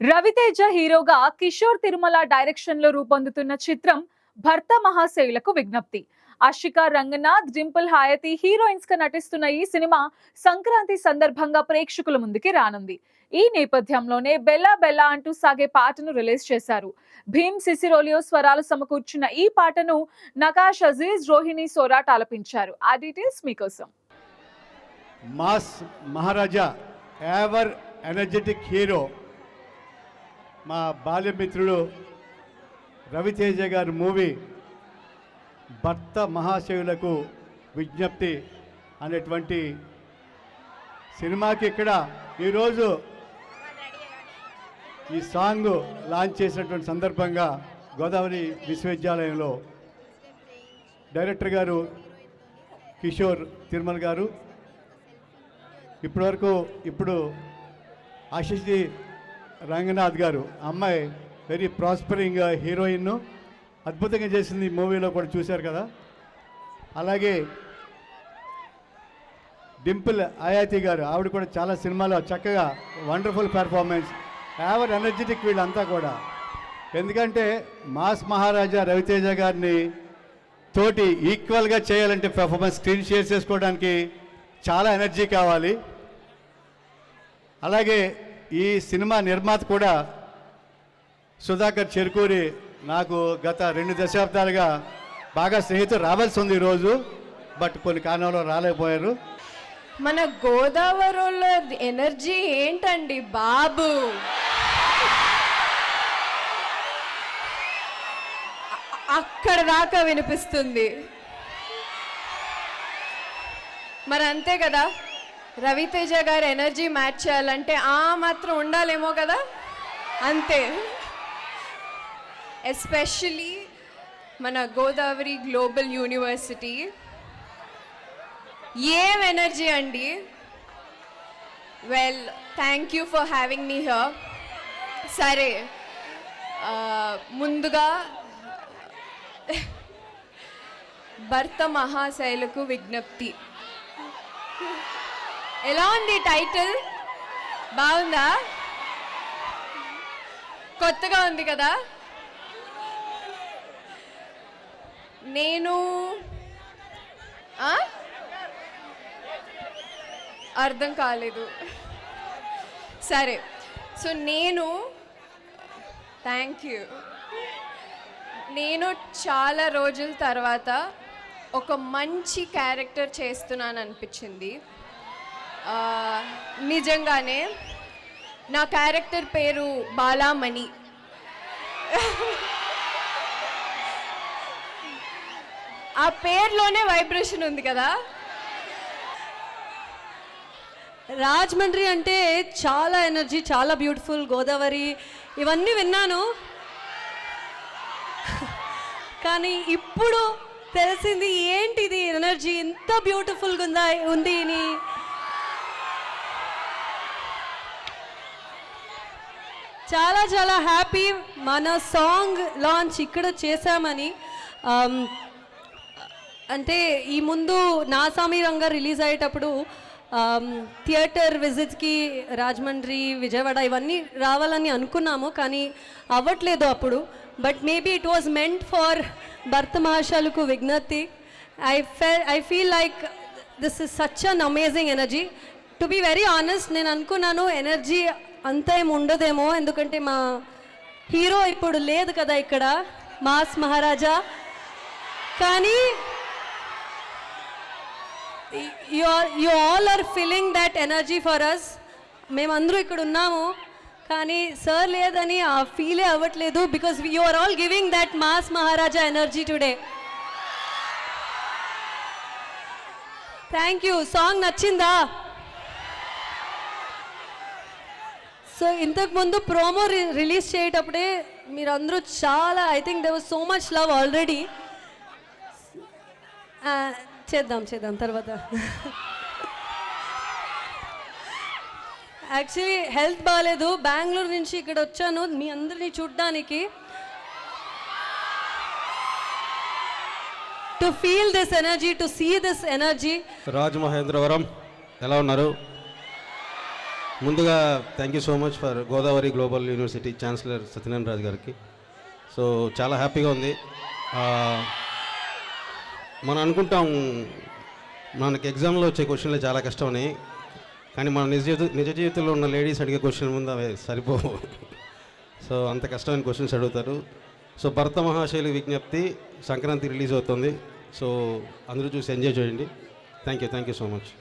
రవితేజ హీరోగా కిషోర్ తిరుమల డైరెక్షన్లో రూపొందుతున్న చిత్రం భర్త మహాశైలకు విజ్ఞప్తి. అషిక రంగనాథ్ డింపుల్ హాయతి హీరోయిన్స్గా నటిస్తున్న ఈ సినిమా సంక్రాంతి సందర్భంగా ప్రేక్షకుల ముందుకి రానుంది. ఈ నేపథ్యంలోనే బెల్లా బెల్లా అంటూ సాగే పాటను రిలీజ్ చేశారు. భీమ్ సిసిరోలియో స్వరాలు సమకూర్చిన ఈ పాటను నకాష్ అజీజ్ రోహిణి సోరాట్ ఆలపించారు. ఆ డీటెయిల్స్ మీకోసం. Mass Maharaja ever energetic hero మా బాల్యమిత్రుడు రవితేజ గారి మూవీ భర్త మహాశయులకు విజ్ఞప్తి అనేటువంటి సినిమాకి ఇక్కడ ఈరోజు ఈ సాంగ్ లాంచ్ చేసినటువంటి సందర్భంగా గోదావరి విశ్వవిద్యాలయంలో డైరెక్టర్ గారు కిషోర్ తిరుమల గారు. ఇప్పటివరకు ఇప్పుడు ఆశిష్ రంగనాథ్ గారు అమ్మాయి వెరీ ప్రాస్పరింగ్ హీరోయిన్. అద్భుతంగా చేసింది ఈ మూవీలో కూడా చూశారు కదా. అలాగే డింపుల్ ఆయాతి గారు ఆవిడ కూడా చాలా సినిమాలో చక్కగా వండర్ఫుల్ పెర్ఫార్మెన్స్ ఎవర్ ఎనర్జెటిక్ వీళ్ళంతా కూడా. ఎందుకంటే మాస్ మహారాజా రవితేజ గారిని తోటి ఈక్వల్గా చేయాలంటే పెర్ఫార్మెన్స్ స్క్రీన్ షేర్ చేసుకోవడానికి చాలా ఎనర్జీ కావాలి. అలాగే ఈ సినిమా నిర్మాత కూడా సుధాకర్ చెరుకూరి నాకు గత రెండు దశాబ్దాలుగా బాగా స్నేహితులు రావాల్సి ఉంది ఈరోజు. బట్ కొన్ని కారణంలో రాలేకపోయారు. మన గోదావరిలో ఎనర్జీ ఏంటండి బాబు? అక్కడ దాకా వినిపిస్తుంది. మరి అంతే కదా? రవితేజ గారు ఎనర్జీ మ్యాచ్ చేయాలంటే ఆ మాత్రం ఉండాలేమో కదా? అంతే. ఎస్పెషలీ మన గోదావరి గ్లోబల్ యూనివర్సిటీ. ఏం ఎనర్జీ అండి? Well thank you for having me here సరే ముందుగా భర్త మహాశైలకు విజ్ఞప్తి. ఎలా ఉంది టైటిల్? బాగుందా? కొత్తగా ఉంది కదా? నేను అర్థం కాలేదు. సరే. సో నేను థ్యాంక్ యూ. నేను చాలా రోజుల తర్వాత ఒక మంచి క్యారెక్టర్ చేస్తున్నాను అనిపించింది నిజంగానే నా క్యారెక్టర్ పేరు బాలామణి. ఆ పేరులోనే వైబ్రేషన్ ఉంది కదా. రాజమండ్రి అంటే చాలా ఎనర్జీ చాలా బ్యూటిఫుల్ గోదావరి ఇవన్నీ విన్నాను. కానీ ఇప్పుడు తెలిసింది ఏంటిది ఎనర్జీ? ఇంత బ్యూటిఫుల్గా ఉందా ఉంది చాలా చాలా హ్యాపీ మన సాంగ్ లాంచ్ ఇక్కడ చేశామని అంటే ఈ ముందు నా రంగ రిలీజ్ అయ్యేటప్పుడు థియేటర్ విజిట్స్కి రాజమండ్రి విజయవాడ ఇవన్నీ రావాలని అనుకున్నాము కానీ అవ్వట్లేదు అప్పుడు. But maybe it was meant for భర్త మహాశాలకు విజ్ఞప్తి. ఐ ఫె I feel like this is such an amazing energy to be very honest నేను అనుకున్నాను ఎనర్జీ అంత ఏమి ఉండదేమో ఎందుకంటే మా హీరో ఇప్పుడు లేదు కదా ఇక్కడ మాస్ మహారాజా. కానీ you are you all are feeling that energy for us మేమందరూ ఇక్కడ ఉన్నాము కానీ సార్ లేదని ఆ ఫీలే అవ్వట్లేదు because you are all giving that mass Maharaja energy today thank you song నచ్చిందా? సో ఇంతకు ముందు ప్రోమో రిలీజ్ చేసేటప్పుడే మీరందరూ చాలా I think they was so much love already చేద్దాం చేద్దాం తర్వాత. యాక్చువల్లీ హెల్త్ బాగాలేదు బెంగళూరు నుంచి ఇక్కడ వచ్చాను. మీ అందరినీ చూడ్డానికి. To feel this energy to see this energy Rajamahendravaram ఎలా ఉన్నారు? ముందుగా thank you so much for Godavari global university chancellor Satyanarayana Raju గారికి. సో చాలా హ్యాపీగా ఉంది. Ah, మనం అనుకుంటాం మనకి ఎగ్జామ్లో వచ్చే క్వశ్చన్లు చాలా కష్టమని. కానీ మన నిజ నిజ జీవితంలో ఉన్న లేడీస్ అడిగే క్వశ్చన్ ముందు అవి సరిపోవు. సో అంత కష్టమైన క్వశ్చన్స్ అడుగుతారు. సో భర్త మహాశైలి విజ్ఞప్తి సంక్రాంతి రిలీజ్ అవుతుంది. సో అందరూ చూసి ఎంజాయ్ చేయండి. Thank you thank you so much